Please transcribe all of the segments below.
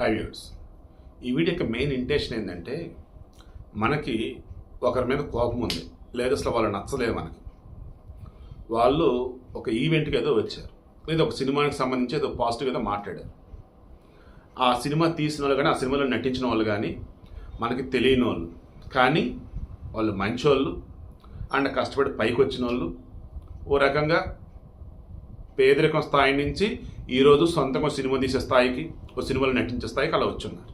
Five years ఈ video యొక్క main intention ఏంటంటే మనకి ఒకరి మీద కోపం ఉంది లేదు అసలు వాళ్ళు నచ్చలేదు మనకి. వాళ్ళు ఒక ఈవెంట్కి ఏదో వచ్చారు. లేదా ఒక సినిమాకి సంబంధించి ఏదో పాజిటివ్ ఏదో మాట్లాడారు. ఆ సినిమా తీసిన వాళ్ళు కానీ ఆ సినిమాలో నటించిన వాళ్ళు కానీ మనకి తెలియని వాళ్ళు. కానీ వాళ్ళు మంచోళ్ళు అండ్ కష్టపడి పైకి వచ్చిన వాళ్ళు. ఓ రకంగా పేదరికం స్థాయి నుంచి ఈరోజు సొంతంగా సినిమా తీసే స్థాయికి ఓ సినిమాలు నటించే స్థాయికి అలా వచ్చున్నారు.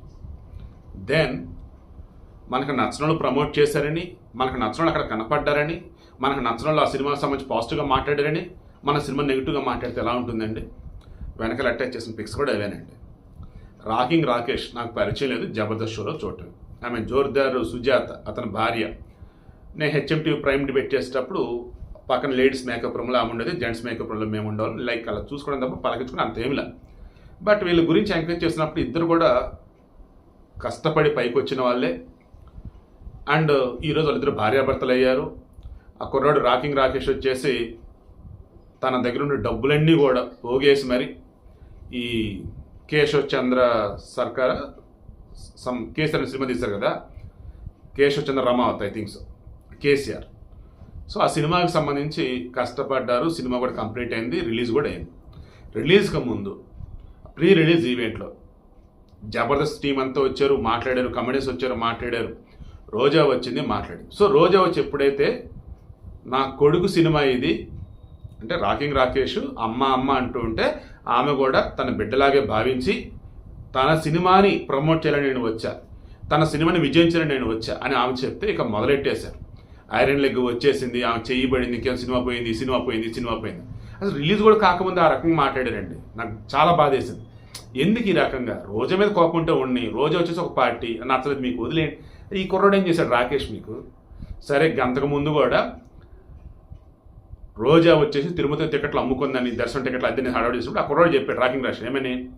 దెన్ మనకు నచ్చనలు ప్రమోట్ చేశారని మనకు నచ్చనలు అక్కడ కనపడ్డారని మనకు నచ్చనలు ఆ సినిమాకి సంబంధించి పాజిటివ్గా మాట్లాడారని మన సినిమా నెగిటివ్గా మాట్లాడితే ఎలా ఉంటుందండి? వెనకాల అటాచ్ చేసిన పిక్స్ కూడా అవేనండి. రాకింగ్ రాకేష్ నాకు పరిచయం లేదు జబర్దస్త్ షోలో చూడటం. ఆమె జోర్దారు సుజాత అతని భార్య. నేను హెచ్ఎంటీవీ ప్రైమ్ డిబేట్ చేసేటప్పుడు పక్కన లేడీస్ మేకప్ రూమ్లో ఆమె ఉండేది జెంట్స్ మేకప్ రూమ్లో మేము ఉండేవాళ్ళం. లైక్ అలా చూసుకోవడం తప్ప పలకించుకుని అంతేమిలా బట్ వీళ్ళ గురించి ఎంకరేజ్ చేసినప్పుడు ఇద్దరు కూడా కష్టపడి పైకి వచ్చిన వాళ్ళే. అండ్ ఈరోజు వాళ్ళిద్దరు భార్యాభర్తలు అయ్యారు. ఆ కుర్రాడు రాకింగ్ రాకేష్ వచ్చేసి తన దగ్గర ఉన్న డబ్బులన్నీ కూడా పోగేసి మరి ఈ కేశవ్ చంద్ర సర్కార్ సమ్ కేసీఆర్ సినిమా తీశారు కదా? Keshav Chandra Ramavath I think so KCR. So ఆ సినిమాకి సంబంధించి కష్టపడ్డారు సినిమా కూడా కంప్లీట్ అయింది రిలీజ్ కూడా అయింది. రిలీజ్కి ముందు ప్రీ రిలీజ్ ఈవెంట్లో జబర్దస్త్ టీం అంతా వచ్చారు మాట్లాడారు కమెడీస్ వచ్చారు మాట్లాడారు. రోజా వచ్చింది మాట్లాడింది. సో రోజా వచ్చి ఎప్పుడైతే నా కొడుకు సినిమా ఇది అంటే రాకింగ్ రాకేష్ అమ్మ అమ్మ అంటూ ఉంటే ఆమె కూడా తన బిడ్డలాగే భావించి తన సినిమాని ప్రమోట్ చేయాలని నేను వచ్చా తన సినిమాని విజయం చేయాలని నేను వచ్చా అని ఆమె చెప్తే ఇక మొదలెట్టేశారు. ఐరన్ లెగ్ వచ్చేసింది ఆమె చేయబడింది ఇంకేం సినిమా పోయింది సినిమా పోయింది సినిమా పోయింది. అసలు రిలీజ్ కూడా కాకముందు ఆ రకంగా మాట్లాడారండి. నాకు చాలా బాధేసింది. ఎందుకు ఈ రకంగా? రోజా మీద కోపం ఉంటే ఉండి రోజా వచ్చేసి ఒక పార్టీ నచ్చలేదు మీకు వదిలేయండి. ఈ కుర్రోడు ఏం చేశాడు? రాకేష్ మీకు? సరే అంతకు ముందు కూడా రోజా వచ్చేసి తిరుమతి టికెట్లు అమ్ముకుందని దర్శనం టికెట్లు అద్దెని హడవ చేసినప్పుడు ఆ కుర్రోడు చెప్పాడు రాకింగ్ రాషన్ ఏమని?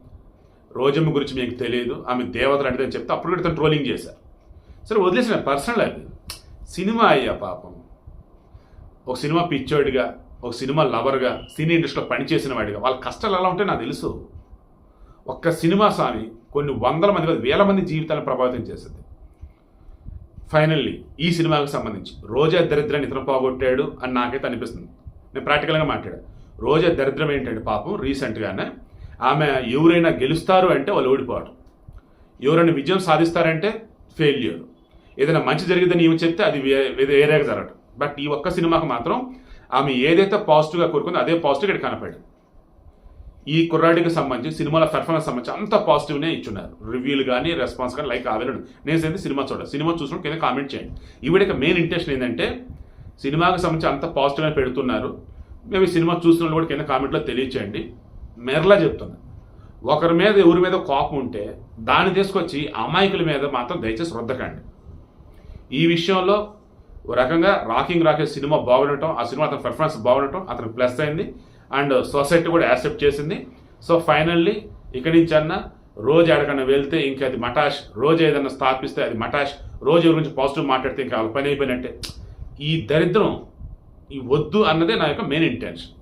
రోజమ్మ గురించి మీకు తెలియదు ఆమె దేవతలు అంటే చెప్తే అప్పుడు కూడా ట్రోలింగ్ చేశారు. సరే వదిలేసిన పర్సనల్ అది సినిమా అయ్యా పాపం. ఒక సినిమా పిచ్చోడిగా ఒక సినిమా లవర్గా సినీ ఇండస్ట్రీలో పనిచేసిన వాడిగా. వాళ్ళ కష్టాలు ఎలా ఉంటాయో నాకు తెలుసు. ఒక్క సినిమా స్వామి కొన్ని వందల మంది కాదు వేల మంది జీవితాలను ప్రభావితం చేసింది. ఫైనల్లీ ఈ సినిమాకి సంబంధించి రోజా దరిద్రాన్ని ఇతను పోగొట్టాడు అని నాకైతే అనిపిస్తుంది. నేను ప్రాక్టికల్గా మాట్లాడాను రోజా దరిద్రం ఏంటంటే పాపం రీసెంట్గానే ఆమె ఎవరైనా గెలుస్తారు అంటే వాళ్ళు ఓడిపోవడం ఎవరైనా విజయం సాధిస్తారంటే ఫెయిల్యూర్ ఏదైనా మంచి జరిగిందని ఈమె చెప్తే అది వే- వేరేగా జరగడం బట్ ఈ ఒక్క సినిమాకి మాత్రం ఆమె ఏదైతే పాజిటివ్గా కోరుకుందో అదే పాజిటివ్ ఇక్కడ కనపడింది. ఈ కుర్రాడికి సంబంధించి సినిమాల పెర్ఫార్మెన్స్ సంబంధించి అంత పాజిటివ్నే ఇచ్చున్నారు. రివ్యూలు కానీ రెస్పాన్స్ కానీ లైక్ ఆవేరడు నేను అయితే సినిమా చూడాలి సినిమా చూసినప్పుడు కింద కామెంట్ చేయండి. ఈవిడ మెయిన్ ఇంటెన్షన్ ఏంటంటే సినిమాకి సంబంధించి అంత పాజిటివ్గా పెడుతున్నారు. మేము ఈ సినిమా చూసిన వాళ్ళు కూడా కింద కామెంట్లో తెలియచేయండి. మెరలా చెప్తున్నా. ఒకరి మీద ఎవరి మీద కోపం ఉంటే దాన్ని తీసుకొచ్చి అమాయకుల మీద మాత్రం దయచేసి రుద్దకండి. ఈ విషయంలో ఓ రకంగా రాకింగ్ రాకేష్ సినిమా బాగుండటం ఆ సినిమా అతని పెర్ఫార్మెన్స్ బాగుండటం అతనికి ప్లస్ అయింది. అండ్ సొసైటీ కూడా యాక్సెప్ట్ చేసింది. సో ఫైనల్లీ ఇక్కడి నుంచి అన్న రోజు ఎక్కడికన్నా వెళ్తే ఇంకా అది మటాష్ రోజు ఏదైనా స్థాపిస్తే అది మటాష్ రోజు గురించి పాజిటివ్ మాట్లాడితే ఇంకా వాళ్ళ పని అయిపోయినట్టే. ఈ దరిద్రం ఈ వద్దు అన్నదే నా యొక్క మెయిన్ ఇంటెన్షన్